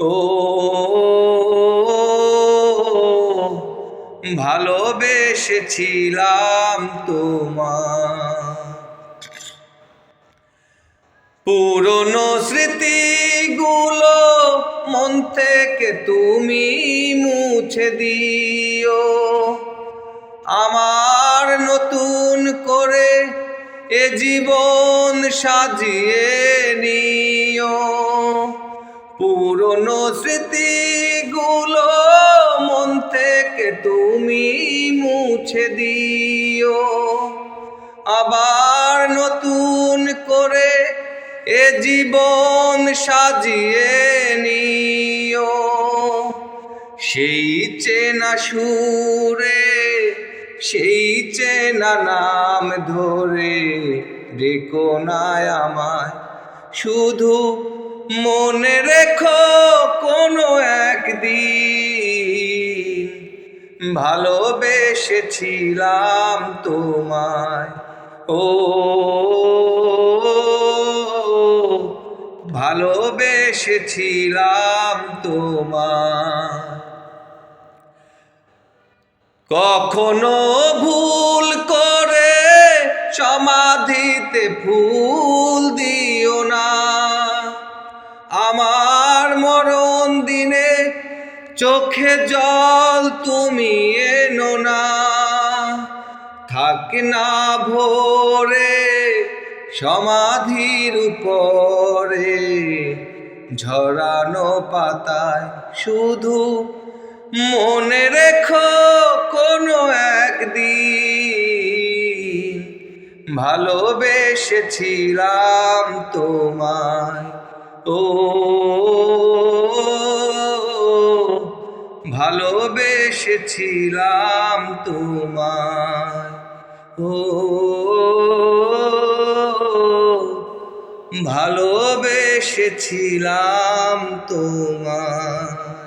ও ভালোবেসেছিলাম তোমার পুরনো স্মৃতিগুলো মন থেকে তুমি মুছে দিও। আমার নতুন করে এ জীবন সাজিয়ে নিও পুরনো স্মৃতিগুলো মন থেকে তুমি মুছে দিও। আবার নতুন করে এ জীবন সাজিয়ে নিও। সেই চেনা সুরে, সেই চেনা নাম ধরে রেকোনায় আমায়। শুধু মনে ভালোবেসেছিলাম তোমায়। ও ভালোবেসেছিলাম তোমায়। কখনো ভুল করে সমাধিতে ফুল দিও চোখে জল তুমি এনো না। থাক না ভোরে, সমাধির উপরে। ঝরানো পাতায় শুধু মনে রেখো কোনো একদিন। ভালোবেসেছিলাম তোমায়, ও ভালোবেসেছিলাম তোমায়। ও ভালোবেসেছিলাম তোমায়।